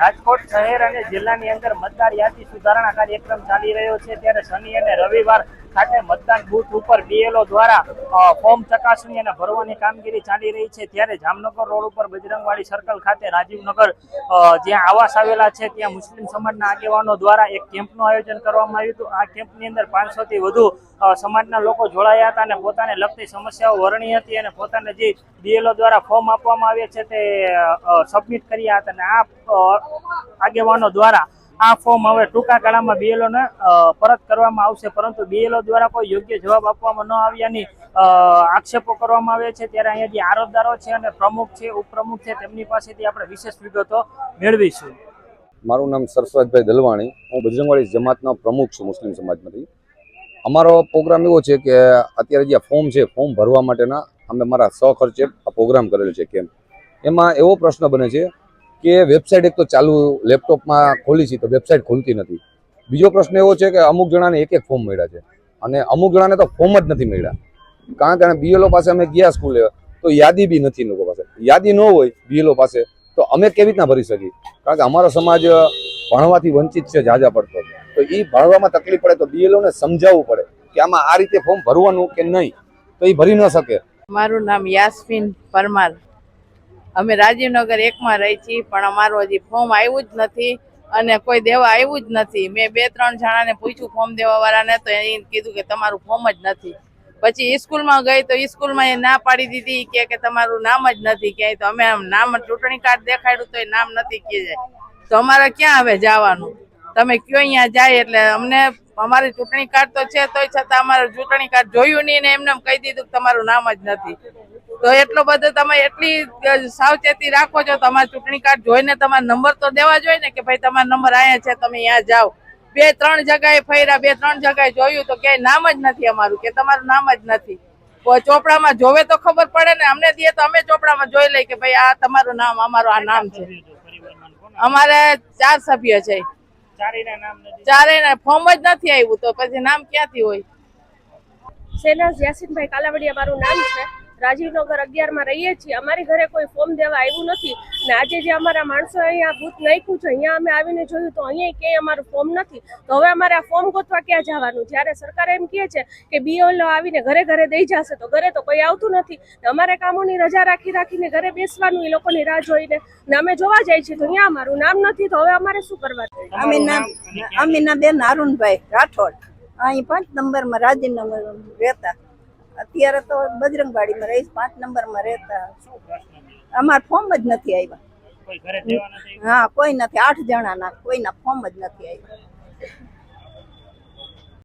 રાજકોટ શહેર અને જિલ્લાની અંદર મતદાર યાદી સુધારણા કાર્યક્રમ ચાલી રહ્યો છે. ત્યારે શનિ અને રવિવાર ખાતે મતદાન બૂથ ઉપર બીએલઓ દ્વારા ફોર્મ ચકાસણી અને ભરવાની કામગીરી ચાલી રહી છે. ત્યારે જામનગર રોડ ઉપર બજરંગવાડી સર્કલ ખાતે રાજીવનગર જ્યાં આવાસ આવેલા છે, ત્યાં મુસ્લિમ સમાજના આગેવાનો દ્વારા એક કેમ્પનું આયોજન કરવામાં આવ્યું હતું. આ કેમ્પની અંદર પાંચસો થી વધુ સમાજના લોકો જોડાયા હતા અને પોતાને લગતી સમસ્યાઓ વર્ણી હતી અને પોતાને જે બીએલઓ દ્વારા ફોર્મ આપવામાં આવ્યા છે તે સબમિટ કર્યા હતા. અને આ આગેવાનો દ્વારા આ ફોર્મ હવે ટૂંકા ગાળામાં બીએલઓ ને પરત કરવામાં આવશે. પરંતુ બીએલઓ દ્વારા કોઈ યોગ્ય જવાબ આપવામાં ન આવ્યાની આક્ષેપો કરવામાં આવે છે. ત્યારે અહીંયા જે આરોપદારો છે અને પ્રમુખ છે, ઉપપ્રમુખ છે, તેમની પાસેથી આપણે વિશેષ વિગતો મેળવીશું. મારું નામ સરસ્વતભાઈ દલવાણી. હું બજરંગવાડી જમાતનો પ્રમુખ છું મુસ્લિમ સમાજમાંથી. અમારો પ્રોગ્રામ એવો છે કે અત્યારે જે ફોર્મ છે ફોર્મ ભરવા માટેના અમે મારા સહખર્ચે આ પ્રોગ્રામ કરેલો છે કેમ? એમાં એવો પ્રશ્ન બને છે કે વેબસાઇટ એક તો ચાલુ લેપટોપમાં ખોલી છે, તો વેબસાઇટ ખુલતી નથી. બીજો પ્રશ્ન એવો છે કે અમુક જણાને એક એક ફોર્મ મળ્યા છે. અને અમુક જણાને તો ફોર્મ જ નથી મળ્યા. કારણ કે બીએલઓ પાસે અમે ગયા સ્કૂલે તો યાદી બી નથી લોકો પાસે. યાદી ન હોય બીએલઓ પાસે, તો અમે કેવી રીતના ભરી શકીએ? કારણ કે અમારો સમાજ ભણવાથી વંચિત છે ઝાઝા પડતો. તો એ ભણવામાં તકલીફ પડે તો બીએલઓને સમજાવવું પડે કે આમાં આ રીતે ફોર્મ ભરવાનું કે નહીં? તો એ ભરી ન શકે. મારું નામ યાસ્મીન પરમાર. અમે રાજીવનગર એકમાં રહી છીએ, પણ અમારું હજી ફોર્મ આવ્યું જ નથી અને કોઈ દેવા આવ્યું જ નથી. મેં બે, ત્રણ જણાને પૂછ્યું ફોર્મ દેવાવાળાને, તો એ કીધું કે તમારું ફોર્મ જ નથી. પછી સ્કૂલમાં ગઈ તો સ્કૂલમાં એ ના પાડી દીધી કે તમારું નામ જ નથી ક્યાંય. તો અમે આમ નામ ચૂંટણી કાર્ડ દેખાડ્યું તો એ નામ નથી કે તો અમારે ક્યાં હવે જવાનું? તમે કયો અહીંયા જાય એટલે અમને અમારી ચૂંટણી કાર્ડ તો છે, તોય છતાં અમારું ચૂંટણી કાર્ડ જોયું નહીં ને એમને કહી દીધું કે તમારું નામ જ નથી. તો એટલો બધો તમે એટલી સાવચેતી રાખો છો. તમારા ચૂંટણી કાર્ડ જોઈને તમારા નંબર તો દેવા જોઈએ ને કે ભાઈ તમારો નંબર અહીંયા છે, તમે અહીંયા જાઓ. બે, ત્રણ જગાએ ફર્યા, બે, ત્રણ જગાએ જોયું તો ક્યાંય નામ જ નથી અમારું, કે તમારું નામ જ નથી. ચોપડામાં જોવે તો ખબર પડે ને, અમને દઈએ તો અમે ચોપડામાં જોઈ લઈએ કે ભાઈ આ તમારું નામ, અમારું આ નામ છે. અમારે ચાર સભ્ય છે. ચારેય ફોર્મ જ નથી આવ્યું, તો પછી નામ ક્યાંથી હોય? શેનાઝ યાસીનભાઈ કાલાવડિયા મારું નામ છે. રાજીવનગર અગિયારમાં રહીએ છીએ. અમારી ઘરે કોઈ ફોર્મ દેવા આવ્યું નથી. અને આજે જે અમારા માણસો અહીંયા બૂથ નાખ્યું છે, અહીંયા અમે આવીને જોયું તો અહીંયા ક્યાંય અમારું ફોર્મ નથી. તો હવે અમારે આ ફોર્મ ગોતવા ક્યાં જવાનું? જ્યારે સરકાર એમ કહે છે કે બીઓલો આવીને ઘરે ઘરે દઈ જશે, તો ઘરે તો કોઈ આવતું નથી. અમારે કામોની રજા રાખી રાખીને ઘરે બેસવાનું, એ લોકોની રાહ જોઈને. ને અમે જોવા જાય છીએ તો અહીંયા અમારું નામ નથી, તો હવે અમારે શું કરવા અમીના નામ અરુણભાઈ રાઠોડ. અહીં પાંચ નંબરમાં રાજીનગર રહેતા. અત્યારે તો બજરંગવાડીમાં રહીશ પાંચ નંબરમાં રહેતા. અમારા ફોર્મ જ નથી આવ્યા હા કોઈ નથી આઠ જણાના કોઈના ફોર્મ જ નથી આવ્યા